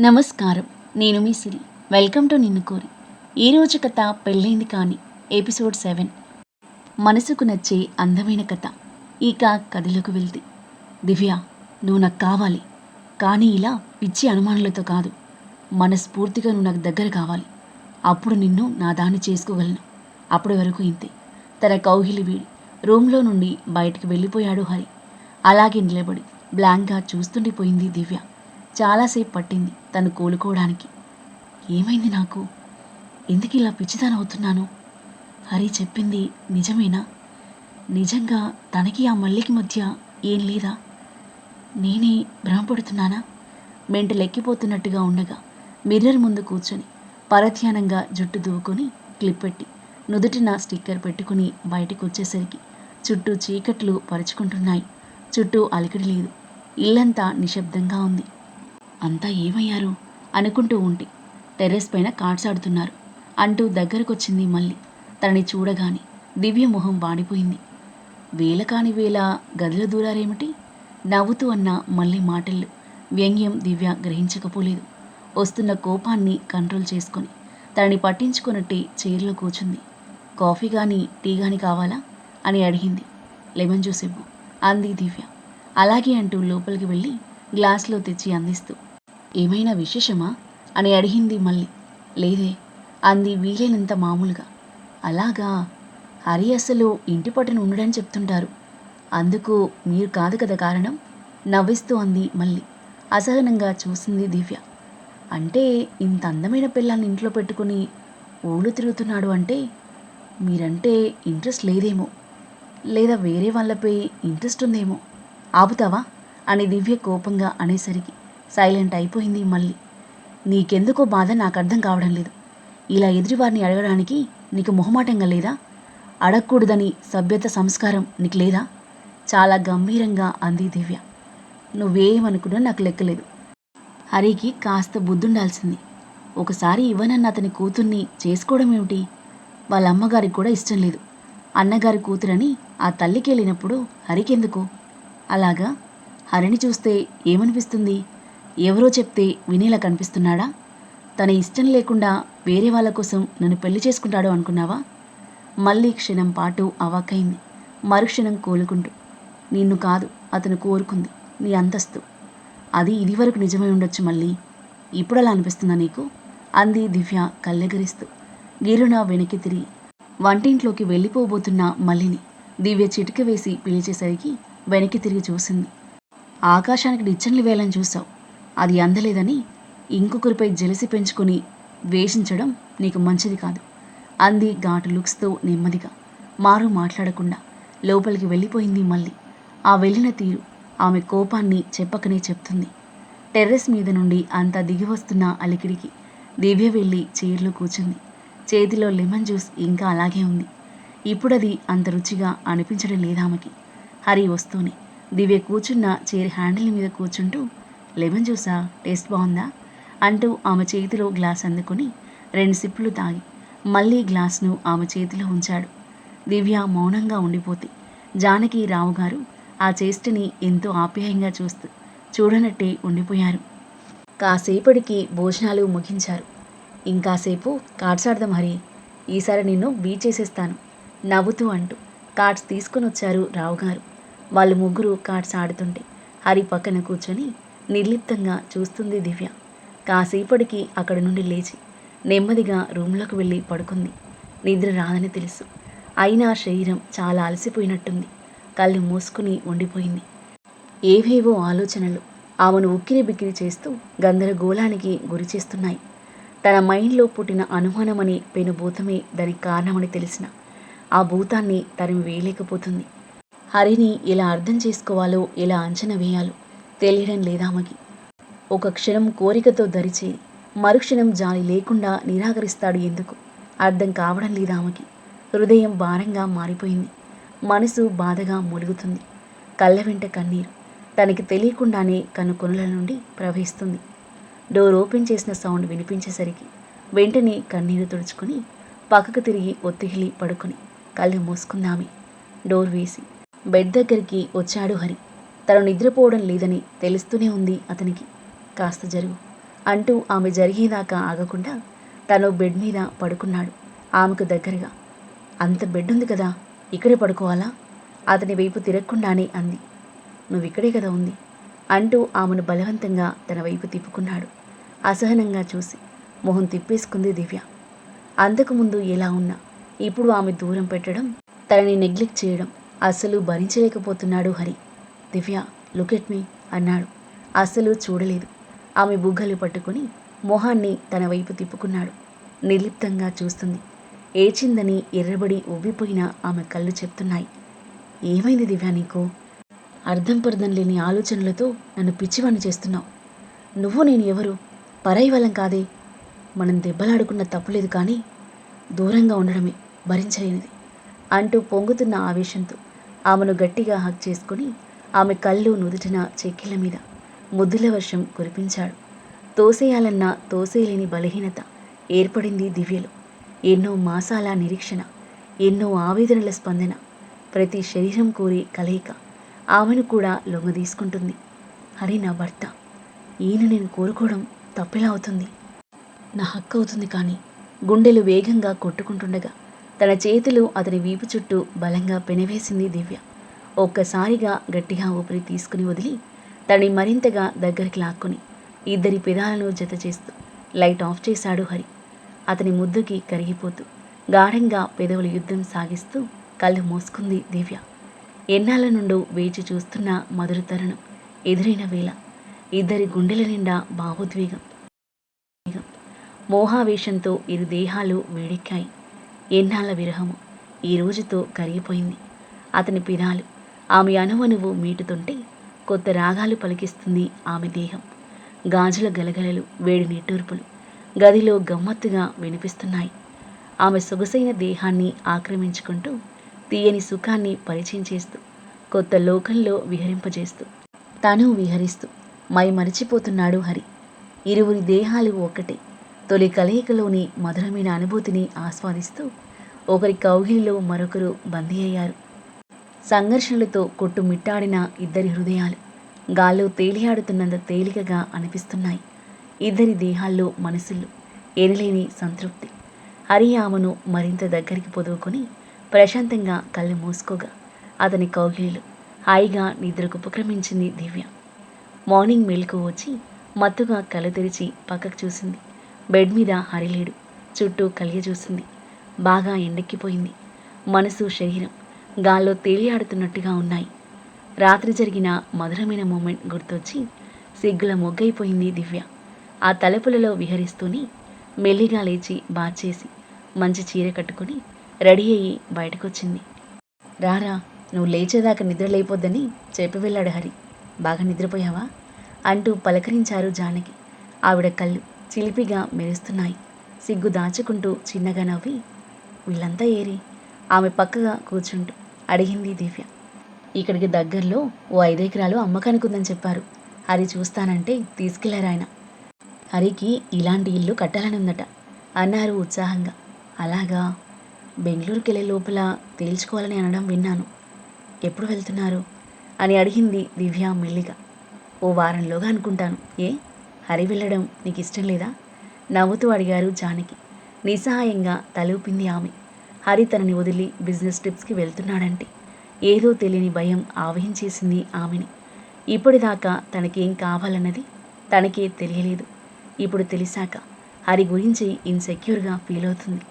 నమస్కారం. నేను మీ సిరి. Welcome to నిన్ను కోరి. ఈరోజు కథ పెళ్ళైంది కానీ ఎపిసోడ్ సెవెన్. మనసుకు నచ్చే అందమైన కథ. ఇక కథలోకి వెళ్తే. దివ్య నువ్వు నాకు కావాలి. కానీ ఇలా పిచ్చి అనుమానాలతో కాదు. మనస్ఫూర్తిగా నువ్వు నాకు దగ్గర కావాలి. అప్పుడు నిన్ను నా దాన్ని చేసుకోగలను. అప్పటి వరకు ఇంతే. తన కౌహిలి వీడి రూమ్లో నుండి బయటికి వెళ్ళిపోయాడు హరి. అలాగే నిలబడి బ్లాంక్గా చూస్తుండిపోయింది దివ్య. చాలాసేపు పట్టింది తను కోలుకోవడానికి. ఏమైంది నాకు? ఎందుకు ఇలా పిచ్చితనవుతున్నాను హరి చెప్పింది నిజమేనా? నిజంగా తనకి ఆ మల్లికి మధ్య ఏం లేదా? నేనే భ్రమపడుతున్నానా? మెంటలెక్కిపోతున్నట్టుగా ఉండగా మిర్రర్ ముందు కూర్చొని పరధ్యానంగా జుట్టు దువ్వుకొని క్లిప్ పెట్టి నుదుటిన స్టిక్కర్ పెట్టుకుని బయటకు వచ్చేసరికి చుట్టూ చీకట్లు పరుచుకుంటున్నాయి. చుట్టూ అలికిడి లేదు. ఇల్లంతా నిశ్శబ్దంగా ఉంది. అంతా ఏమయ్యారు? అనుకుంటూ ఉంటే టెర్రస్ పైన కార్డ్స్ ఆడుతున్నారు అంటూ దగ్గరకొచ్చింది మళ్ళీ తనని చూడగానే దివ్య మొహం వాడిపోయింది. వేల కాని వేళ గదుల దూరారేమిటి నవ్వుతూ అన్న మళ్ళీ మాటలు వ్యంగ్యం దివ్య గ్రహించకపోలేదు. వస్తున్న కోపాన్ని కంట్రోల్ చేసుకొని తనని పట్టించుకున్నట్టే చైర్లో కూర్చుంది. కాఫీ కానీ టీ కానీ కావాలా? అని అడిగింది. లెమన్ జ్యూస్ ఇవ్వు అంది దివ్య. అలాగే అంటూ లోపలికి వెళ్ళి గ్లాస్లో తెచ్చి అందిస్తూ ఏమైనా విశేషమా? అని అడిగింది మళ్ళీ. లేదే అంది వీలైనంత మామూలుగా. అలాగా హరి అసలు ఇంటి పట్టున ఉండడని చెప్తుంటారు. అందుకు మీరు కాదు కదా కారణం? నవ్విస్తూ అంది మళ్ళీ. అసహనంగా చూసింది దివ్య. అంటే ఇంత అందమైన పిల్లల్ని ఇంట్లో పెట్టుకుని ఊళ్ళు తిరుగుతున్నాడు అంటే మీరంటే ఇంట్రెస్ట్ లేదేమో. లేదా వేరే వాళ్ళపై ఇంట్రెస్ట్ ఉందేమో. ఆపుతావా? అని దివ్య కోపంగా అనేసరికి. సైలెంట్ అయిపోయింది మళ్ళీ. నీకెందుకో బాధ నాకు అర్థం కావడం లేదు. ఇలా ఎదుటివారిని అడగడానికి నీకు మొహమాటంగా లేదా? అడగకూడదని సభ్యత సంస్కారం నీకు లేదా? చాలా గంభీరంగా అంది దివ్య. నువ్వేమనుకున్నా నాకు లెక్కలేదు హరికి కాస్త బుద్ధుండాల్సింది. ఒకసారి ఇవ్వనన్న అతని కూతుర్ని చేసుకోవడం ఏమిటి? వాళ్ళ అమ్మగారికి కూడా ఇష్టం లేదు. అన్నగారి కూతురని ఆ తల్లికి వెళ్ళినప్పుడు హరికెందుకు? అలాగా? హరిని చూస్తే ఏమనిపిస్తుంది? ఎవరో చెప్తే వినేలా కనిపిస్తున్నాడా? తన ఇష్టం లేకుండా వేరే వాళ్ళ కోసం నన్ను పెళ్ళి చేసుకుంటాడు అనుకున్నావా? మళ్ళీ క్షణం పాటు అవాక్కైంది. మరుక్షణం కోలుకుంటూ. నిన్ను కాదు అతను కోరుకుంది. నీ అంతస్తు. అది ఇదివరకు నిజమై ఉండొచ్చు మళ్ళీ. ఇప్పుడు అలా అనిపిస్తుందా నీకు? అంది దివ్య కళ్ళెగరిస్తూ. గిరున వెనక్కి తిరిగి. వంటింట్లోకి వెళ్ళిపోబోతున్న మల్లిని దివ్య చిటిక వేసి పిలిచేసరికి వెనక్కి తిరిగి చూసింది. ఆకాశానికి నిచ్చెన్లు వేలని చూసావు అది అందలేదని ఇంకొకరిపై జలసి పెంచుకొని వేషించడం నీకు మంచిది కాదు. అంది ఘాటు లుక్స్తో నెమ్మదిగా. మారు మాట్లాడకుండా లోపలికి వెళ్ళిపోయింది మళ్ళీ. ఆ వెళ్ళిన తీరు ఆమె కోపాన్ని చెప్పకనే చెప్తుంది. టెర్రస్ మీద నుండి అంత దిగి వస్తున్న అలికిడికి దివ్య వెళ్ళి చైర్లో కూర్చుంది. చేతిలో లెమన్ జ్యూస్ ఇంకా అలాగే ఉంది. ఇప్పుడది అంత రుచిగా అనిపించడం లేదామెకి. హరి వస్తూనే దివ్య కూర్చున్న చైర్ హ్యాండిల్ మీద కూర్చుంటూ లెమన్ జ్యూసా? టేస్ట్ బాగుందా? అంటూ ఆమె చేతిలో గ్లాస్ అందుకుని రెండు సిప్పులు తాగి మళ్ళీ గ్లాస్ను ఆమె చేతిలో ఉంచాడు. దివ్య మౌనంగా ఉండిపోతే జానకి రావు గారు ఆ చేష్టని ఎంతో ఆప్యాయంగా చూస్తూ చూడనట్టే ఉండిపోయారు. కాసేపటికి భోజనాలు ముగించారు. ఇంకాసేపు కార్డ్స్ ఆడదాం హరి. ఈసారి నిన్ను బీట్ చేసేస్తాను. నవ్వుతూ అంటూ కార్డ్స్ తీసుకుని వచ్చారు రావు గారు. వాళ్ళు ముగ్గురు కార్డ్స్ ఆడుతుంటే హరి పక్కన కూర్చొని నిర్లిప్తంగా చూస్తుంది దివ్య. కాసేపటికి అక్కడి నుండి లేచి నెమ్మదిగా రూమ్లోకి వెళ్ళి పడుకుంది. నిద్ర రాదని తెలుసు. అయినా శరీరం చాలా అలసిపోయినట్టుంది. కళ్ళు మూసుకుని ఉండిపోయింది. ఏవేవో ఆలోచనలు ఆమెను ఉక్కిరి బిక్కిరి చేస్తూ గందరగోళానికి గురి చేస్తున్నాయి. తన మైండ్లో పుట్టిన అనుమానమని పెనుభూతమే దానికి కారణమని తెలిసిన ఆ భూతాన్ని తరిమి వేయలేకపోతుంది. హరిని ఎలా అర్థం చేసుకోవాలో ఎలా అంచనా వేయాలో తెలియడం లేదామకి ఒక క్షణం కోరికతో దరిచేరి మరుక్షణం జాలి లేకుండా నిరాకరిస్తాడు ఎందుకు? అర్థం కావడం లేదామకి హృదయం భారంగా మారిపోయింది. మనసు బాధగా మూలుగుతుంది. కళ్ళ వెంట కన్నీరు. తనకి తెలియకుండానే కనుకొనుల నుండి ప్రవహిస్తుంది. డోర్ ఓపెన్ చేసిన సౌండ్ వినిపించేసరికి వెంటనే కన్నీరు తుడుచుకుని పక్కకు తిరిగి ఒత్తిగిలి పడుకుని కళ్ళు మూసుకుందామే డోర్ వేసి బెడ్ దగ్గరికి వచ్చాడు హరి. తను నిద్రపోవడం లేదని తెలుస్తూనే ఉంది అతనికి. కాస్త జరుగు అంటూ ఆమె జరిగేదాకా ఆగకుండా తను బెడ్ మీద పడుకున్నాడు. ఆమెకు దగ్గరగా అంత బెడ్ ఉంది కదా ఇక్కడే పడుకోవాలా? అతని వైపు తిరగకుండానే అంది. నువ్వు ఇక్కడే కదా ఉంది? అంటూ ఆమెను బలవంతంగా తన వైపు తిప్పుకున్నాడు. అసహనంగా చూసి మొహం తిప్పేసుకుంది దివ్య. అంతకుముందు ఎలా ఉన్నా ఇప్పుడు ఆమె దూరం పెట్టడం తనని నెగ్లెక్ట్ చేయడం అస్సలు భరించలేకపోతున్నాడు హరి. దివ్య లుకెట్ మీ అన్నాడు. అస్సలు చూడలేదు. ఆమె బుగ్గలు పట్టుకుని మొహాన్ని తన వైపు తిప్పుకున్నాడు. నిర్లిప్తంగా చూస్తుంది. ఏచిందని ఎర్రబడి ఉవ్విపోయిన ఆమె కళ్ళు చెప్తున్నాయి. ఏమైంది దివ్య నీకు? అర్థం పర్థం లేని ఆలోచనలతో నన్ను పిచ్చివాణ్ణి చేస్తున్నావు. నువ్వు నేను ఎవరు? పరాయి వాళ్ళం కాదే. మనం దెబ్బలాడుకున్న తప్పులేదు కానీ దూరంగా ఉండడమే భరించలేనిది అంటూ పొంగుతున్న ఆవేశంతో ఆమెను గట్టిగా హక్ చేసుకుని ఆమె కళ్ళు నుదుటిన చెక్కిళ్ళ మీద ముద్దుల వర్షం కురిపించాడు. తోసేయాలన్న తోసేయలేని బలహీనత ఏర్పడింది దివ్యలో. ఎన్నో మాసాల నిరీక్షణ ఎన్నో ఆవేదనల స్పందన ప్రతి శరీరం కోరే కలయిక ఆమెను కూడా లొంగదీసుకుంటుంది. అరే నా భర్త ఈయన నేను కోరుకోవడం తప్పెలా అవుతుంది? నా హక్కు అవుతుంది కానీ గుండెలు వేగంగా కొట్టుకుంటుండగా తన చేతులు అతని వీపు చుట్టూ బలంగా పెనవేసింది దివ్య. ఒక్కసారిగా గట్టిగా ఊపిరి తీసుకుని వదిలి తనని మరింతగా దగ్గరికి లాక్కొని ఇద్దరి పెదాలను జత చేస్తూ లైట్ ఆఫ్ చేశాడు హరి. అతని ముద్దుకి కరిగిపోతూ గాఢంగా పెదవుల యుద్ధం సాగిస్తూ కళ్ళు మూసుకుంది దివ్య. ఎన్నాళ్ళ నుండో వేచి చూస్తున్న మధుర తరుణం ఎదురైన వేళ ఇద్దరి గుండెల నిండా భావోద్వేగం మోహావేశంతో ఇరు దేహాలు వేడెక్కాయి. ఎన్నాళ్ళ విరహము ఈ రోజుతో కరిగిపోయింది. అతని పినాలు ఆమె అనువనువు మీటుతుంటే కొత్త రాగాలు పలికిస్తుంది ఆమె దేహం. గాజుల గలగలలు వేడి నిట్టూర్పులు గదిలో గమ్మత్తుగా వినిపిస్తున్నాయి. ఆమె సొగసైన దేహాన్ని ఆక్రమించుకుంటూ తీయని సుఖాన్ని పరిచయం చేస్తూ కొత్త లోకంలో విహరింపజేస్తూ తను విహరిస్తూ మై మరిచిపోతున్నాడు హరి. ఇరువురి దేహాలు ఒక్కటే. తొలి కలయికలోని మధురమైన అనుభూతిని ఆస్వాదిస్తూ ఒకరి కౌగిలిలో మరొకరు బందీ అయ్యారు. సంఘర్షణలతో కొట్టుమిట్టాడిన ఇద్దరి హృదయాలు గాల్లో తేలియాడుతున్నంత తేలికగా అనిపిస్తున్నాయి. ఇద్దరి దేహాల్లో మనసులు ఎనలేని సంతృప్తి. హరి ఆమెను మరింత దగ్గరికి పొదువుకొని ప్రశాంతంగా కళ్ళు మూసుకోగా అతని కౌగిలిలో హాయిగా నిద్రకు ఉపక్రమించింది దివ్య. మార్నింగ్ మెలకు వచ్చి మత్తుగా కళ్ళు తెరిచి పక్కకు చూసింది. బెడ్ మీద హరిలేడు చుట్టూ కలిగి చూసింది. బాగా ఎండెక్కిపోయింది. మనసు శరీరం గాల్లో తేలియాడుతున్నట్టుగా ఉన్నాయి. రాత్రి జరిగిన మధురమైన మూమెంట్ గుర్తొచ్చి సిగ్గుల మొగ్గైపోయింది దివ్య. ఆ తలుపులలో విహరిస్తూనే మెల్లిగా లేచి బాచేసి మంచి చీర కట్టుకొని రెడీ అయ్యి బయటకొచ్చింది. రారా నువ్వు లేచేదాకా నిద్ర లేపొద్దని చెప్పి వెళ్ళాడు హరి. బాగా నిద్రపోయావా? అంటూ పలకరించారు జానకి. ఆవిడ కళ్ళు చిలిపిగా మెరుస్తున్నాయి. సిగ్గు దాచుకుంటూ చిన్నగా నవ్వి వీళ్ళంతా ఏరి ఆమె పక్కగా కూర్చుంటూ. అడిగింది దివ్య. ఇక్కడికి దగ్గరలో ఓ ఐదెకరాలు అమ్మకానికి ఉందని చెప్పారు. హరి చూస్తానంటే తీసుకెళ్ళారాయన హరికి ఇలాంటి ఇల్లు కట్టాలని ఉందట అన్నారు ఉత్సాహంగా. అలాగా? బెంగళూరుకి వెళ్ళే లోపల తేల్చుకోవాలని అనడం విన్నాను. ఎప్పుడు వెళ్తున్నారు? అని అడిగింది దివ్య మెల్లిగా. ఓ వారంలోగా అనుకుంటాను. ఏ? హరి వెళ్ళడం నీకు ఇష్టం లేదా? నవ్వుతూ అడిగారు జానకి. నిస్సహాయంగా తలూపింది ఆమె. హరి తనని వదిలి బిజినెస్ ట్రిప్స్కి వెళ్తున్నాడంటే ఏదో తెలియని భయం ఆవహించేసింది ఆమెని. ఇప్పటిదాకా తనకేం కావాలన్నది తనకే తెలియలేదు. ఇప్పుడు తెలిసాక హరి గురించి ఇన్సెక్యూర్గా ఫీల్ అవుతుంది.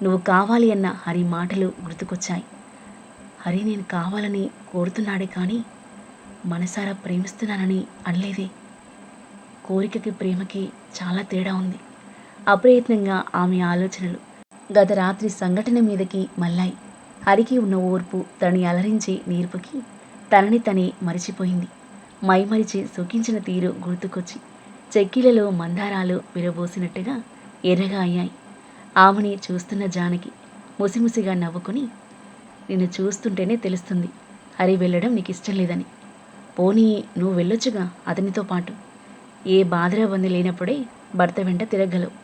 నువ్వు కావాలి అన్న హరి మాటలు గుర్తుకొచ్చాయి. హరి నేను కావాలని కోరుతున్నాడే కానీ మనసారా ప్రేమిస్తున్నానని అనలేదే. కోరికకి ప్రేమకి చాలా తేడా ఉంది. అప్రయత్నంగా ఆమె ఆలోచనలు గత రాత్రి సంఘటన మీదకి మళ్ళాయి. హరికి ఉన్న ఓర్పు తనని అలరించి నేర్పుకి తనని తనే మరిచిపోయింది. మైమరిచి సుఖించిన తీరు గుర్తుకొచ్చి చెక్కిలలో మందారాలు విరబోసినట్టుగా ఎర్రగా అయ్యాయి. ఆమెని చూస్తున్న జానకి ముసిముసిగా నవ్వుకుని నిన్ను చూస్తుంటేనే తెలుస్తుంది. హరి వెళ్ళడం నీకు ఇష్టం లేదని. పోనీ నువ్వు వెళ్ళొచ్చుగా అతనితో పాటు. ఏ బాధరబంది లేనప్పుడే భర్త వెంట తిరగలవు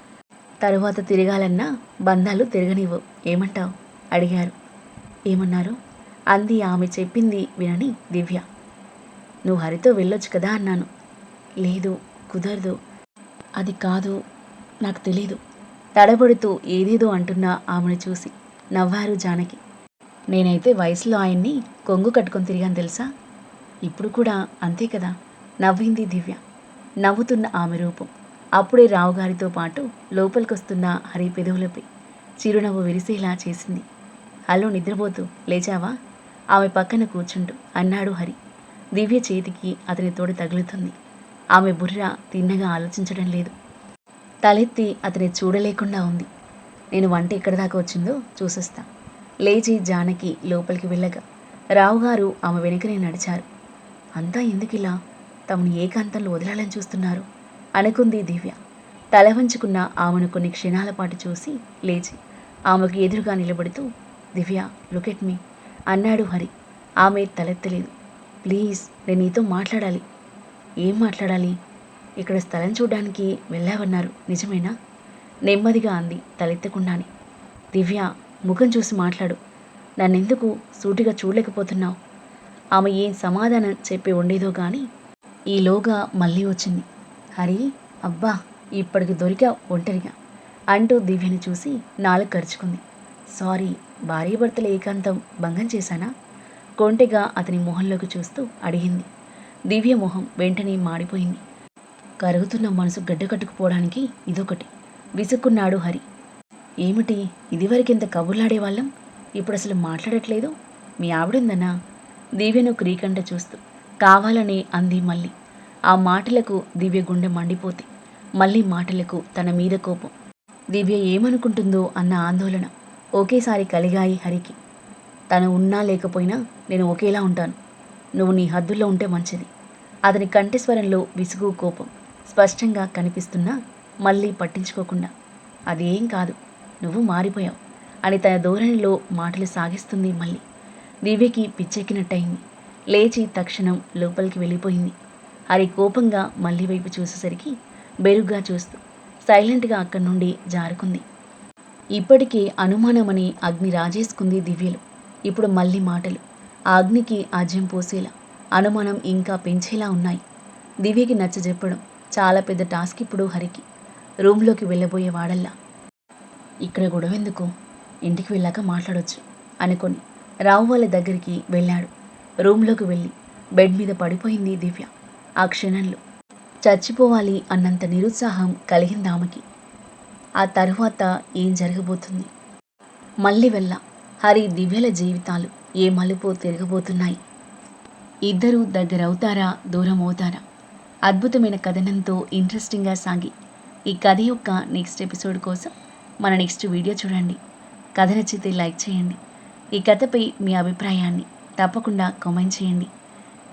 తరువాత తిరగాలన్నా బంధాలు తిరగనివ్వు. ఏమంటావు? అడిగారు. ఏమన్నారు? అంది ఆమె చెప్పింది వినని దివ్య. నువ్వు హరితో వెళ్ళొచ్చు కదా అన్నాను. లేదు కుదరదు. అది కాదు నాకు తెలీదు. తడబడుతూ ఏదేదో అంటున్నా ఆమెను చూసి. నవ్వారు జానకి. నేనైతే వయసులో ఆయన్ని కొంగు కట్టుకొని తిరిగాను తెలుసా? ఇప్పుడు కూడా అంతే కదా? నవ్వింది దివ్య. నవ్వుతున్న ఆమె రూపం. అప్పుడే రావుగారితో పాటు లోపలికొస్తున్న హరి పెదవులపై చిరునవ్వు విరిసేలా చేసింది. హలో నిద్రపోతూ లేచావా? ఆమె పక్కన కూర్చుంటూ అన్నాడు హరి. దివ్య చేతికి అతని తోడు తగులుతుంది. ఆమె బుర్ర తిన్నగా ఆలోచించడం లేదు. తలెత్తి అతని చూడలేకుండా ఉంది. నేను వంట ఎక్కడి దాకా వచ్చిందో చూసొస్తా. లేచి జానకి లోపలికి వెళ్ళగా రావుగారు ఆమె వెనుకనే నడిచారు. అంతా ఎందుకిలా? తమను ఏకాంతంలో వదలాలని చూస్తున్నారు. అనుకుంది దివ్య. తల వంచుకున్న ఆమెను కొన్ని క్షణాల పాటు చూసి లేచి ఆమెకు ఎదురుగా నిలబడుతూ దివ్య లుకెట్ మీ అన్నాడు హరి. ఆమె తలెత్తలేదు. ప్లీజ్ నేను నీతో మాట్లాడాలి. ఏం మాట్లాడాలి? ఇక్కడ స్థలం చూడడానికి వెళ్ళావన్నారు. నిజమేనా? నెమ్మదిగా అంది తలెత్తకుండానే. దివ్య ముఖం చూసి మాట్లాడు. నన్నెందుకు సూటిగా చూడలేకపోతున్నావు? ఆమె ఏం సమాధానం చెప్పి ఉండేదో కానీ ఈలోగా మళ్ళీ వచ్చింది. హరి అబ్బా ఇప్పటికి దొరికా ఒంటరిగా అంటూ దివ్యని చూసి నాలుగు ఖర్చుకుంది సారీ భార్యాభర్తల ఏకాంతం భంగం చేశానా? కొంటెగా అతని మొహంలోకి చూస్తూ అడిగింది. దివ్య మొహం వెంటనే మాడిపోయింది. కరుగుతున్న మనసు గడ్డకట్టుకుపోవడానికి ఇదొకటి. విసుక్కున్నాడు హరి. ఏమిటి ఇదివరకింత కబుర్లాడేవాళ్ళం? ఇప్పుడు అసలు మాట్లాడట్లేదు? మీ ఆవిడుందనా దివ్యను క్రీకంట చూస్తూ కావాలని అంది మళ్ళీ. ఆ మాటలకు దివ్య గుండె మండిపోతే మళ్ళీ మాటలకు తన మీద కోపం. దివ్య ఏమనుకుంటుందో అన్న ఆందోళన ఒకేసారి కలిగాయి హరికి. తను ఉన్నా లేకపోయినా నేను ఒకేలా ఉంటాను. నువ్వు నీ హద్దుల్లో ఉంటే మంచిది. అతని కంఠస్వరంలో విసుగు కోపం స్పష్టంగా కనిపిస్తున్నా మళ్ళీ పట్టించుకోకుండా. అదేం కాదు నువ్వు మారిపోయావు అని తన ధోరణిలో మాటలు సాగిస్తుంది మళ్ళీ. దివ్యకి పిచ్చెక్కినట్టయింది. లేచి తక్షణం లోపలికి వెళ్ళిపోయింది. హరి కోపంగా మళ్ళీ వైపు చూసేసరికి బెరుగ్గా చూస్తూ సైలెంట్గా అక్కడి నుండి జారుకుంది. ఇప్పటికీ అనుమానమని అగ్ని రాజేసుకుంది దివ్యలు. ఇప్పుడు మళ్ళీ మాటలు. ఆ అగ్నికి ఆజ్యం పోసేలా అనుమానం ఇంకా పెంచేలా ఉన్నాయి. దివ్యకి నచ్చజెప్పడం చాలా పెద్ద టాస్క్ ఇప్పుడు హరికి. రూమ్లోకి వెళ్ళబోయే వాడల్లా. ఇక్కడ గొడవెందుకు ఇంటికి వెళ్ళాక మాట్లాడొచ్చు అనుకొని రావు వాళ్ళ దగ్గరికి వెళ్ళాడు. రూమ్లోకి వెళ్ళి బెడ్ మీద పడిపోయింది దివ్య. ఆ క్షణంలో చచ్చిపోవాలి అన్నంత నిరుత్సాహం కలిగింది ఆమెకి. ఆ తరువాత ఏం జరగబోతుంది? మళ్ళీ వెళ్ళ. హరి దివ్యల జీవితాలు ఏ మలుపు తిరగబోతున్నాయి? ఇద్దరూ దగ్గరవుతారా? దూరం అవుతారా అద్భుతమైన కథనంతో ఇంట్రెస్టింగ్గా సాగి ఈ కథ యొక్క నెక్స్ట్ ఎపిసోడ్ కోసం మన నెక్స్ట్ వీడియో చూడండి. కథ నచ్చితే లైక్ చేయండి. ఈ కథపై మీ అభిప్రాయాన్ని తప్పకుండా కామెంట్ చేయండి.